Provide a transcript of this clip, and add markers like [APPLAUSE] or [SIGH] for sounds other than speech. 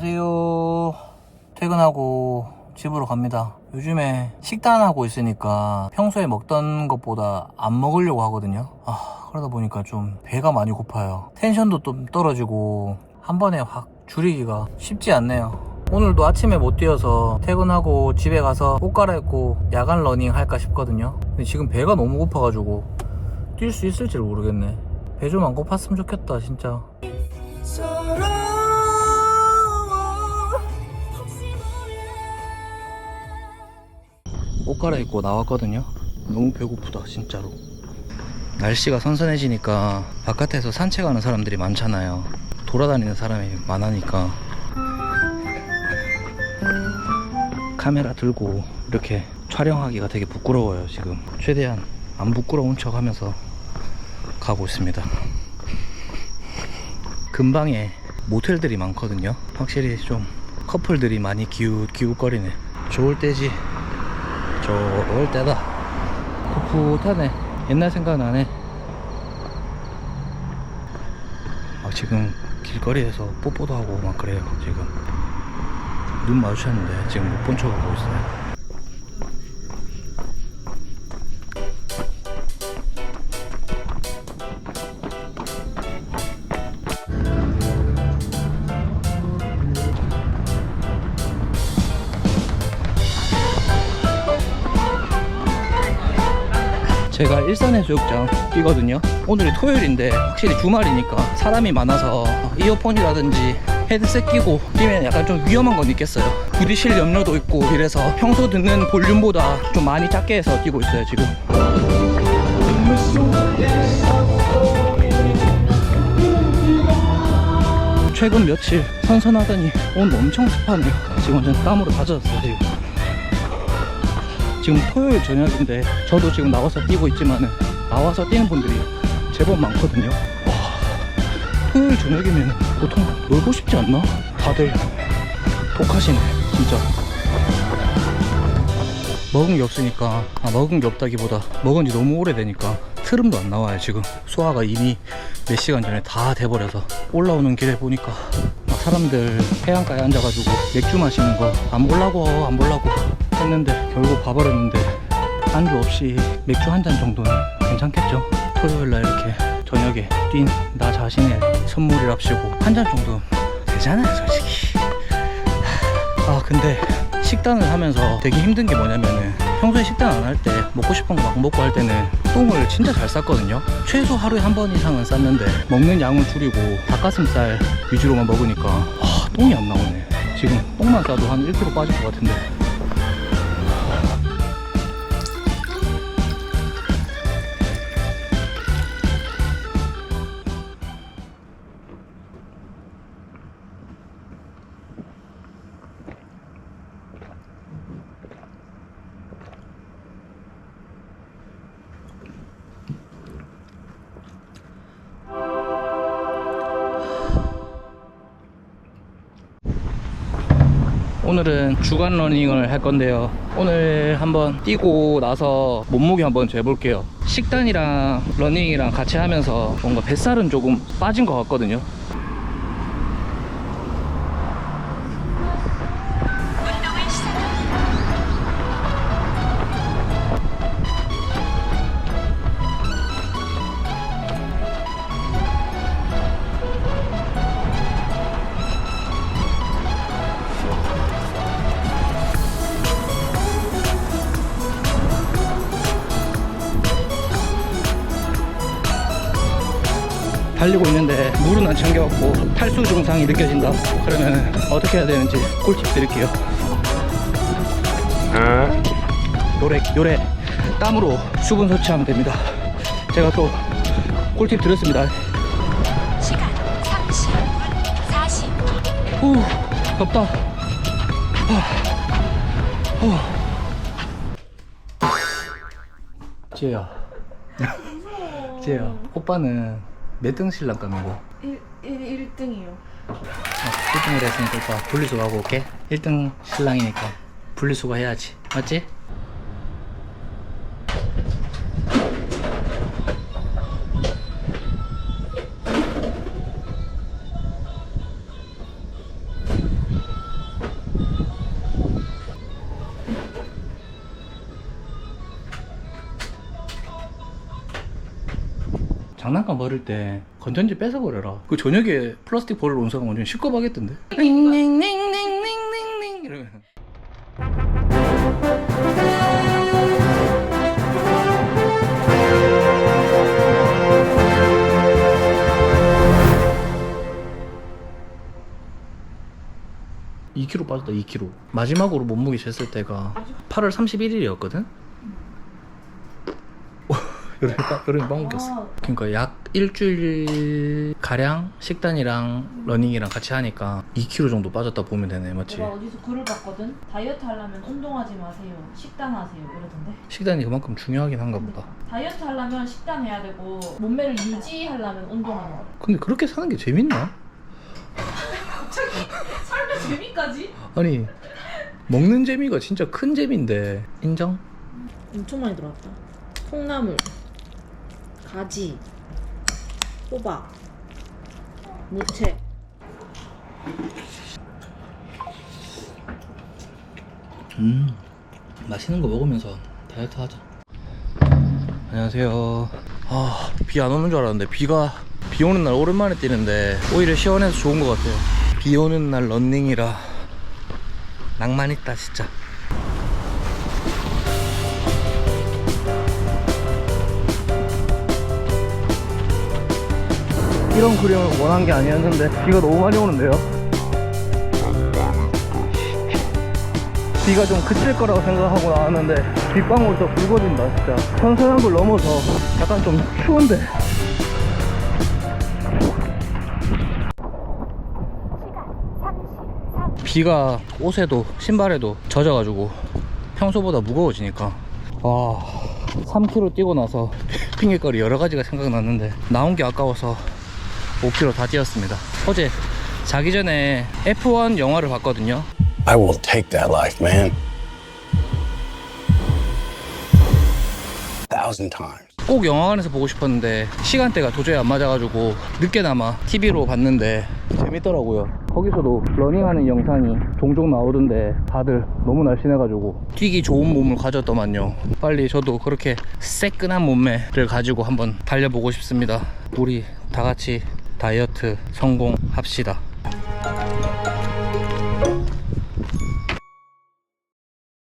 안녕하세요. 퇴근하고 집으로 갑니다. 요즘에 식단하고 있으니까 평소에 먹던 것보다 안 먹으려고 하거든요. 아, 그러다 보니까 좀 배가 많이 고파요. 텐션도 좀 떨어지고 한 번에 확 줄이기가 쉽지 않네요. 오늘도 아침에 못 뛰어서 퇴근하고 집에 가서 옷 갈아입고 야간 러닝 할까 싶거든요. 근데 지금 배가 너무 고파가지고 뛸 수 있을지 모르겠네. 배 좀 안 고팠으면 좋겠다, 진짜. 옷 갈아입고 나왔거든요. 너무 배고프다, 진짜로. 날씨가 선선해지니까 바깥에서 산책하는 사람들이 많잖아요. 돌아다니는 사람이 많으니까 카메라 들고 이렇게 촬영하기가 되게 부끄러워요, 지금. 최대한 안 부끄러운 척 하면서 가고 있습니다. 근방에 모텔들이 많거든요. 확실히 좀 커플들이 많이 기웃, 기웃거리네. 좋을 때지. 좋을 때다. 풋풋하네. 옛날 생각 나네. 아, 지금 길거리에서 뽀뽀도 하고 막 그래요, 지금. 눈 마주쳤는데 지금 못 본 척하고 있어요. 제가 일산해수욕장 뛰거든요. 오늘이 토요일인데 확실히 주말이니까 사람이 많아서 이어폰이라든지 헤드셋 끼고 뛰면 약간 좀 위험한 건 있겠어요. 부딪힐 염려도 있고 이래서 평소 듣는 볼륨보다 좀 많이 작게 해서 뛰고 있어요 지금. 최근 며칠 선선하더니 오늘 엄청 습하네요. 지금 완전 땀으로 다젖었어요 지금. 지금 토요일 저녁인데 저도 지금 나와서 뛰고 있지만은 나와서 뛰는 분들이 제법 많거든요. 와, 토요일 저녁이면 보통 놀고 싶지 않나? 다들 독하시네, 진짜. 먹은 게 없으니까, 아, 먹은 게 없다기보다 먹은 지 너무 오래되니까 트름도 안 나와요, 지금. 소화가 이미 몇 시간 전에 다 돼버려서 올라오는 길에 보니까 막 사람들 해안가에 앉아가지고 맥주 마시는 거 안 볼라고 안 볼라고 했는데 결국 봐버렸는데 안주 없이 맥주 한 잔 정도는 괜찮겠죠? 토요일날 이렇게 저녁에 뛴 나 자신의 선물이랍시고 한 잔 정도 되잖아요 솔직히. 아 근데 식단을 하면서 되게 힘든 게 뭐냐면은 평소에 식단 안 할 때 먹고 싶은 거 막 먹고 할 때는 똥을 진짜 잘 쌌거든요. 최소 하루에 한 번 이상은 쌌는데 먹는 양을 줄이고 닭가슴살 위주로만 먹으니까 아 똥이 안 나오네. 지금 똥만 싸도 한 1kg 빠질 것 같은데 오늘은 주간 러닝을 할 건데요. 오늘 한번 뛰고 나서 몸무게 한번 재볼게요. 식단이랑 러닝이랑 같이 하면서 뭔가 뱃살은 조금 빠진 것 같거든요. 달리고 있는데 물은 안 챙겨왔고 탈수 증상이 느껴진다. 그러면 어떻게 해야 되는지 꿀팁 드릴게요. 요래 요래 땀으로 수분 섭취하면 됩니다. 제가 또 꿀팁 드렸습니다. 시간 30, 40, 후 덥다. 후. 지혜야. [LAUGHS] 지혜야. 오빠는 몇 등 신랑 감이고? 1, 1, 1등이요. 어, 1등을 했으니까 오빠 분리수거 하고 올게 1등 신랑이니까 분리수거 해야지 맞지? 장난감 버릴 때 건전지 뺏어 버려라. 그 저녁에 플라스틱 버리러 온 사람 완전 시겁하겠던데. 닝닝닝닝닝닝닝 이러면. (2kg) 빠졌다 (2kg) 마지막으로 몸무게 쟀을 때가 8월 31일이었거든 여름에 빵, 여름에 빵 먹였어 그러니까 약 일주일 가량 식단이랑 러닝이랑 같이 하니까 2kg 정도 빠졌다 보면 되네 맞지? 내가 어디서 글을 봤거든. 다이어트 하려면 운동하지 마세요. 식단 하세요. 이러던데. 식단이 그만큼 중요하긴 한가 보다 다이어트 하려면 식단 해야 되고 몸매를 유지하려면 운동하는 거. 근데 그렇게 사는 게 재밌나? 삶의 재미까지? 아니 먹는 재미가 진짜 큰 재미인데 인정? 엄청 많이 들어왔다. 콩나물, 가지, 호박, 무채. 음 맛있는 거 먹으면서 다이어트 하자. 안녕하세요. 아 비 안 오는 줄 알았는데 비가 비 오는 날 오랜만에 뛰는데 오히려 시원해서 좋은 것 같아요. 비 오는 날 런닝이라 낭만 있다 진짜 이런 그림을 원한 게 아니었는데 비가 너무 많이 오는데요? 비가 좀 그칠 거라고 생각하고 나왔는데 빗방울 더 굵어진다 진짜. 선선한 넘어서 약간 좀 추운데. 비가 옷에도 신발에도 젖어가지고 평소보다 무거워지니까. 와 3km 뛰고 나서 [LAUGHS] 핑계거리 여러 가지가 생각났는데 나온 게 아까워서 5km 다 뛰었습니다. 어제 자기 전에 F1 영화를 봤거든요. I will take that life, man. Thousand times. 꼭 영화관에서 보고 싶었는데 시간대가 도저히 안 맞아가지고 늦게나마 TV로 봤는데 재밌더라고요. 거기서도 러닝하는 영상이 종종 나오던데 다들 너무 날씬해가지고 뛰기 좋은 몸을 가졌더만요. 빨리 저도 그렇게 새끈한 몸매를 가지고 한번 달려보고 싶습니다. 우리 다같이 다이어트 성공합시다